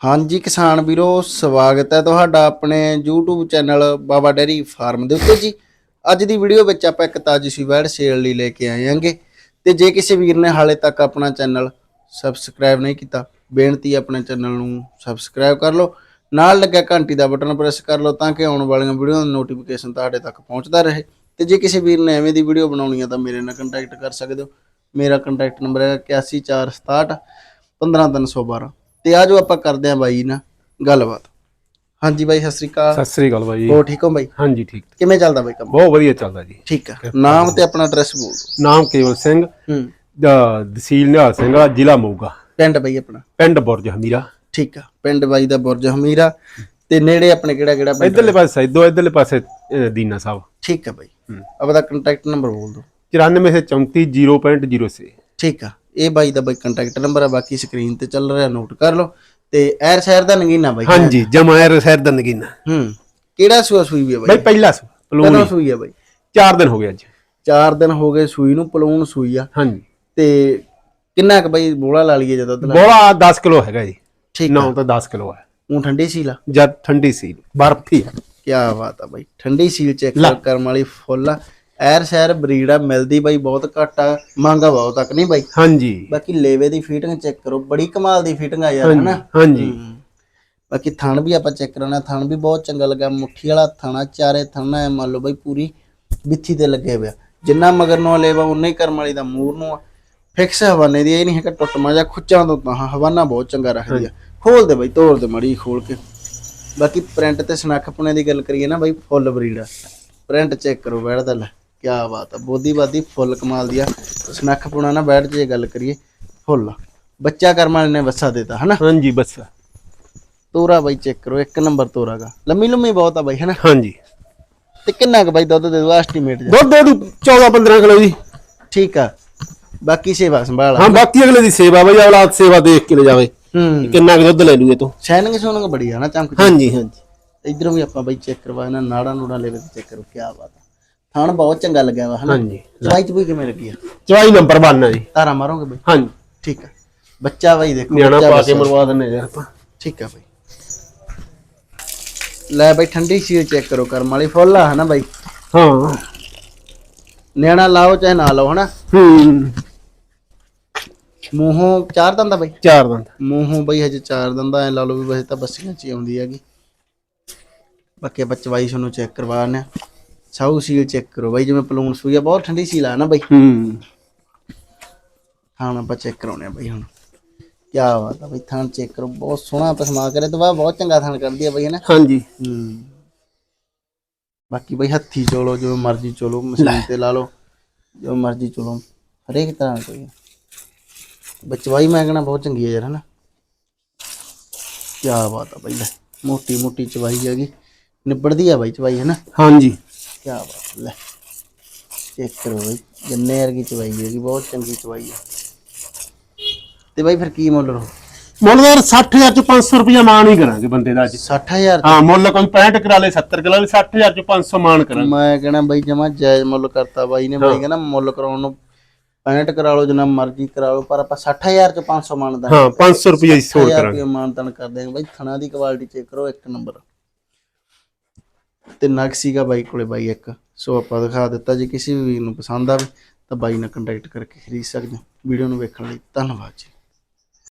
ਹਾਂਜੀ ਕਿਸਾਨ ਵੀਰੋ, ਸਵਾਗਤ ਹੈ ਤੁਹਾਡਾ ਆਪਣੇ YouTube channel Baba dairy farm ਦੇ ਉੱਤੇ ਜੀ। ਅੱਜ ਦੀ ਵੀਡੀਓ ਵਿੱਚ ਆਪਾਂ ਇੱਕ ਤਾਜੀ ਸੀ ਵੈੜ ਸੇਲ ਲਈ ਲੈ ਕੇ ਆਏ ਹਾਂਗੇ। ਤੇ ਜੇ ਕਿਸੇ ਵੀਰ ਨੇ ਹਾਲੇ ਤੱਕ ਆਪਣਾ ਚੈਨਲ ਸਬਸਕ੍ਰਾਈਬ ਨਹੀਂ ਕੀਤਾ, ਬੇਨਤੀ ਆਪਣੇ ਚੈਨਲ ਨੂੰ ਸਬਸਕ੍ਰਾਈਬ ਕਰ ਲਓ। ਨਾਲ ਲੱਗਿਆ ਘੰਟੀ ਦਾ ਬਟਨ ਪ੍ਰੈਸ ਕਰ ਲਓ ਤਾਂ ਕਿ ਆਉਣ ਵਾਲੀਆਂ ਵੀਡੀਓ ਦੀ ਨੋਟੀਫਿਕੇਸ਼ਨ ਤੁਹਾਡੇ ਤੱਕ ਪਹੁੰਚਦਾ ਰਹੇ। ਤੇ ਜੇ ਕਿਸੇ ਵੀਰ ਨੇ ਐਵੇਂ ਦੀ ਵੀਡੀਓ ਬਣਾਉਣੀ ਹੈ ਤਾਂ ਮੇਰੇ ਨਾਲ ਕੰਟੈਕਟ ਕਰ ਸਕਦੇ ਹੋ। ਮੇਰਾ ਕੰਟੈਕਟ ਨੰਬਰ ਹੈ 8146 15312 ਤੇ ਆਜੋ ਆਪਾਂ ਕਰਦੇ ਆਂ ਬਾਈ ਨਾਲ ਗੱਲਬਾਤ। ਹਾਂਜੀ ਬਾਈ ਸਤਿ ਸ੍ਰੀ ਅਕਾਲ। ਸਤਿ ਸ੍ਰੀ ਅਕਾਲ ਬਾਈ। ਹੋ ਠੀਕ ਹੋ ਬਾਈ? ਹਾਂਜੀ ਠੀਕ। ਕਿਵੇਂ ਚੱਲਦਾ ਬਾਈ ਕੰਮ? ਬਹੁਤ ਵਧੀਆ ਚੱਲਦਾ ਜੀ। ਠੀਕ ਆ। ਨਾਮ ਤੇ ਆਪਣਾ ਐਡਰੈਸ ਬੋਲ ਦਿਓ। ਨਾਮ ਕੇਵਲ ਸਿੰਘ। ਹੂੰ। ਤਹਿਸੀਲ ਨਿਹਾਲ ਸਿੰਘ ਵਾਲਾ ਜ਼ਿਲ੍ਹਾ ਮੋਗਾ। ਪਿੰਡ ਬਾਈ ਆਪਣਾ? ਪਿੰਡ ਬੁਰਜ ਹਮੀਰਾ। ਠੀਕ ਆ। ਪਿੰਡ ਬਾਈ ਦਾ ਬੁਰਜ ਹਮੀਰਾ। ਤੇ ਨੇੜੇ ਆਪਣੇ ਕਿਹੜਾ ਕਿਹੜਾ ਪਿੰਡ ਇਧਰਲੇ ਪਾਸੇ ਸੈਦੋ ਇਧਰਲੇ ਪਾਸੇ ਅਹ, ਦੀਨਾ ਸਾਹਿਬ। ਠੀਕ ਆ ਬਾਈ। ਆਪਦਾ ਕੰਟੈਕਟ ਨੰਬਰ ਬੋਲ ਦਿਓ। 94 ਸੇ 34 0.06 ਠੀਕ ਆ। ਇਹ ਬਾਈ ਦਾ ਬਾਈ ਕੰਟੈਕਟ ਨੰਬਰ ਆ ਬਾਕੀ ਸਕਰੀਨ ਤੇ ਚੱਲ ਰਿਹਾ ਨੋਟ ਕਰ ਲਓ। ਤੇ ਐਰ ਸ਼ਹਿਰ ਦਾ ਨਗੀਨਾ ਬਾਈ। ਹਾਂਜੀ ਜਮਾਇਰ ਸੈਰ ਦਾ ਨਗੀਨਾ। ਹੂੰ ਕਿਹੜਾ ਸੂਆ ਸੂਈ ਵੀ ਆ ਬਾਈ? ਬਾਈ ਪਹਿਲਾ ਸੂ ਕਦੋਂ ਪਲੂਨ ਸੂਈ ਆ ਬਾਈ। 4 ਦਿਨ ਹੋ ਗਏ ਅੱਜ। 4 ਦਿਨ ਹੋ ਗਏ ਸੂਈ ਨੂੰ ਪਲੂਣ ਸੂਈ ਆ। ਹਾਂਜੀ। ਤੇ ਕਿੰਨਾ ਕੁ ਬਾਈ ਬੋਲਾ ਲਾ ਲਈਏ ਜਦੋਂ ਦੁੱਧ ਬੋਲਾ 10 ਕਿਲੋ ਹੈਗਾ ਜੀ। ਠੀਕ ਨਾ ਤਾਂ 10 ਕਿਲੋ ਹੈ ਉਹ ਠੰਡੀ ਸੀਲ ਆ? ਜਦ ਠੰਡੀ ਸੀ ਬਰਫੀ ਹੈ ਕੀ ਬਾਤ ਆ ਬਾਈ ਠੰਡੀ ਸੀਲ ਚੈੱਕ ਕਰਨ ਵਾਲੀ ਫੁੱਲ ਆ। ਐਰ ਸ਼ਹਿਰ ਬਰੀਡ ਆ ਮਿਲਦੀ ਬਾਈ ਬਹੁਤ ਘੱਟ ਆ ਮੰਗਾ ਬਹੁਤ ਤੱਕ ਨਹੀਂ ਬਾਈ? ਹਾਂਜੀ। ਬਾਕੀ ਲੇਵੇ ਦੀ ਫਿਟਿੰਗ ਚੈੱਕ ਕਰੋ ਬੜੀ ਕਮਾਲ ਦੀ ਫਿਟਿੰਗ ਆ ਯਾਰ ਹਨਾ? ਹਾਂਜੀ। ਬਾਕੀ ਥਣ ਵੀ ਆਪਾਂ ਚੈੱਕ ਕਰਾਉਣਾ ਥਣ ਵੀ ਬਹੁਤ ਚੰਗਾ ਲੱਗਾ ਮੁੱਠੀ ਵਾਲਾ ਥਣਾ ਚਾਰੇ ਥਣਾ ਐ ਮੰਨ ਲਓ ਬਾਈ ਪੂਰੀ ਬਿੱਥੀ ਤੇ ਲੱਗੇ ਹੋਇਆ ਜਿੰਨਾ ਮਗਰ ਨੂੰ ਲੇਵਾ ਉਨਾ ਹੀ ਕਰਮ ਵਾਲੀ ਦਾ ਮੂਰ ਨੂੰ ਆ। ਫਿਕਸ ਹਵਾਨੇ ਦੀ ਇਹ ਨਹੀਂ ਹੈਗਾ ਟੁੱਟਮਾ ਜਾਂ ਖੁੱਚਾਂ ਤੋਂ ਤਾਂ ਹਵਾਨਾ ਬਹੁਤ ਚੰਗਾ ਰੱਖਦੀ ਆ। ਖੋਲ ਦੇ ਬਾਈ ਤੋੜ ਦੇ ਮੜੀ ਖੋਲ ਕੇ। ਬਾਕੀ ਪ੍ਰਿੰਟ ਤੇ ਸਨੱਖਪਣੇ ਦੀ ਗੱਲ ਕਰੀਏ ਨਾ ਬਾਈ ਫੁੱਲ ਬਰੀਡ ਆ। ਪ੍ਰਿੰਟ ਚੈੱਕ ਕਰੋ ਬੈਠ ਦਾ ਲੈ। ਕੀ ਬਾਤ ਆ ਬੋਦੀ ਬਾਦੀ ਫੁੱਲ ਕਮਾਲ ਦੀ ਆ। ਸਨੱਖਪਣਾ ਨਾ ਬੈਠ ਜੇ ਗੱਲ ਕਰੀਏ ਫੁੱਲ। ਬੱਚਾ ਕਰਮ ਵਾਲੇ ਨੇ ਵਸਾ ਦਿੱਤਾ ਹਨਾ? ਹਾਂਜੀ ਬਸ। ਤੋਰਾ ਬਾਈ ਚੈੱਕ ਕਰੋ ਇੱਕ ਨੰਬਰ ਤੋਰਾਗਾ ਲੰਮੀ ਲੰਮੀ ਬਹੁਤ ਆ ਬਾਈ ਹਨਾ? ਹਾਂਜੀ। ਤੇ ਕਿੰਨਾ ਕੁ ਬਾਈ ਦੁੱਧ ਦੇ ਦੋ ਐਸਟੀਮੇਟ ਦੁੱਧ ਦੇ ਦੂ 14 15 ਕਿਲੋ ਜੀ। ਠੀਕ ਆ। ਬਾਕੀ ਸੇਵਾ ਸੰਭਾਲ। ਹਾਂ ਬਾਕੀ ਅਗਲੇ ਦੀ ਸੇਵਾ ਬਈ ਔਲਾਦ ਸੇਵਾ ਦੇਖ ਕੇ ਲੈ ਜਾਵੇ। ਹੂੰ। ਕਿੰਨਾ ਕੁ ਦੁੱਧ ਲੈ ਲੂਗੇ ਤੂੰ। ਸ਼ਾਇਨਿੰਗ ਸੋਨਿੰਗ ਬੜੀ ਆ ਨਾ ਚਮਕ ਹਾਂਜੀ ਹਾਂਜੀ। ਇਧਰੋਂ ਵੀ ਆਪਾਂ ਬਾਈ ਚੈੱਕ ਕਰਵਾ ਇਹਨਾਂ ਨਾੜਾ ਨੂੜਾ ਲੈਵੇ ਤੇ ਚੈੱਕ ਕਰੋ ਕੀ ਬਾਤ ਆ। ਥਣ ਬਹੁਤ ਚੰਗਾ ਲੱਗਿਆ ਵਾ ਹਨਾ? ਹਾਂਜੀ। ਚਵਾਈ ਚ ਵੀ ਕਿਵੇਂ ਲੱਗੀ ਆ? ਚਵਾਈ ਨੰਬਰ 1 ਹੈ ਜੀ। ਤਾਰਾ ਮਾਰੋਗੇ ਬਾਈ? ਹਾਂਜੀ। ਠੀਕ ਆ। ਬੱਚਾ ਬਾਈ ਦੇਖੋ ਨਿਆਣਾ ਪਾ। ਕੇ ਮਰਵਾ ਦਿੰਨੇ ਯਾਰ ਆਪਾਂ। ਠੀਕ ਆ ਬਾਈ। ਲੈ ਬਾਈ ਠੰਡੀ ਸੀਲ ਚੈੱਕ ਕਰੋ ਕਰਮ ਵਾਲੀ ਫੁੱਲ ਆ ਹਨਾ ਬਾਈ? ਹਾਂ। ਨਿਆਣਾ ਲਾਓ ਚਾਹੇ ਨਾ ਲਾਓ ਹਨਾ? ਹੂੰ। ਮੂੰਹੋਂ ਚਾਰ ਦੰਦਾ ਬਾਈ? ਚਾਰ ਦੰਦ। ਮੂੰਹੋਂ ਬਈ ਹਜੇ ਚਾਰ ਦੰਦਾ ਐ ਲਾ ਲਓ ਵੀ ਵੈਸੇ ਤਾਂ ਬੱਸੀਆਂ ਚ ਹੀ ਆਉਂਦੀ ਹੈਗੀ। ਬਾਕੀ ਆਪਾਂ ਚਵਾਈ ਤੁਹਾਨੂੰ ਚੈੱਕ ਕਰਵਾਉਣੇ ਆ। ਸਾਊ ਸੀਲ ਚੈੱਕ ਕਰੋ ਬਾਈ ਜਿਵੇਂ ਪਲੂਣ ਸੂਈ ਆ ਬਹੁਤ ਠੰਡੀ ਸੀਲ ਆ ਨਾ ਬਾਈ। ਹੂੰ। ਥਾਣ ਆਪਾਂ ਚੈੱਕ ਕਰਾਉਣੇ ਆ ਬਾਈ ਹੁਣ। ਕੀ ਬਾਤ ਆ ਬਾਈ ਥਾਣ ਚੈੱਕ ਕਰੋ ਬਹੁਤ ਸੋਹਣਾ ਪਸਮਾ ਕਰੇ ਤੋਂ ਬਹੁਤ ਚੰਗਾ ਥਾਣ ਕਰਦੀ ਆ ਬਾਈ ਹਨਾ ਹਾਂਜੀ। ਹੂੰ। ਬਾਕੀ ਬਾਈ ਹੱਥੀ ਚੋਲੋ ਜਿਵੇਂ ਮਰਜ਼ੀ ਚੋਲੋ ਮਸ਼ੀਨ ਤੇ ਲਾ ਲਓ ਜੋ ਮਰਜ਼ੀ ਚੋਲੋ ਹਰੇਕ ਤਰ੍ਹਾਂ ਕੋਈ ਬਚਵਾਈ ਮੈਂ ਕਹਿਣਾ ਬਹੁਤ ਚੰਗੀ ਹੈ ਯਾਰ ਹਨਾ ਕੀ ਬਾਤ ਆ ਬਾਈ ਮੋਟੀ ਮੋਟੀ ਚਵਾਈ ਹੈਗੀ। ਨਿਬੜਦੀ ਆ ਬਾਈ ਚਵਾਈ ਹਨਾ ਹਾਂਜੀ। ਕੀ ਬਾਤ ਲੈ ਚੈੱਕ ਕਰੋ ਬਾਈ ਜੰਨੇ ਵਰਗੀ ਚਵਾਈ ਹੈਗੀ ਬਹੁਤ ਚੰਗੀ ਚਵਾਈ ਆ ਤੇ ਬਾਈ ਫਿਰ ਕੀ ਮੁੱਲ ਰੋ? ਮੁੱਲ ਯਾਰ 60000 ਚ 500 ਰੁਪਇਆ ਮਾਨ ਹੀ ਕਰਾਂਗੇ ਬੰਦੇ ਦਾ ਅੱਜ। 60000 ਹਾਂ ਮੁੱਲ ਕੋਈ 65 ਕਰਾ ਲੇ 70 ਕਰਾ ਲੇ 60000 ਚ 500 ਮਾਨ ਕਰਾਂਗੇ। ਮੈਂ ਕਹਿਣਾ ਬਾਈ ਜਮਾ ਜਾਇਜ਼ ਮੁੱਲ ਕਰਤਾ ਬਾਈ ਨੇ ਬਾਈ ਕਹਿੰਦਾ ਮੁੱਲ ਕਰਾਉਣ ਨੂੰ 65 ਕਰਾ ਲਓ ਜਿੰਨਾ ਮਰਜ਼ੀ ਕਰਾ ਲਓ ਪਰ ਆਪਾਂ 60000 ਚ 500 ਮੰਨਦਾ ਹਾਂ 500 ਰੁਪਇਆ ਹੀ ਛੋੜ 60000 ਕਰਾਂਗੇ। ਰੁਪਏ ਮਾਨਤਨ ਕਰ ਦੇਂਗੇ ਬਾਈ ਥਣਾ ਦੀ ਕੁਆਲਿਟੀ ਚੈੱਕ ਕਰੋ ਇੱਕ ਨੰਬਰ। ਤੇ ਨਗ ਸੀਗਾ ਬਾਈ ਕੋਲੇ ਬਾਈ ਇੱਕ। ਸੋ ਆਪਾਂ ਦਿਖਾ ਦਿੱਤਾ ਜੇ ਕਿਸੇ ਵੀ ਵੀਰ ਨੂੰ ਪਸੰਦ ਆਵੇ ਤਾਂ ਬਾਈ ਨਾਲ ਕੰਟੈਕਟ ਕਰਕੇ ਖਰੀਦ ਸਕਦੇ ਹੋ। ਵੀਡੀਓ ਨੂੰ ਵੇਖਣ ਲਈ ਧੰਨਵਾਦ ਜੀ।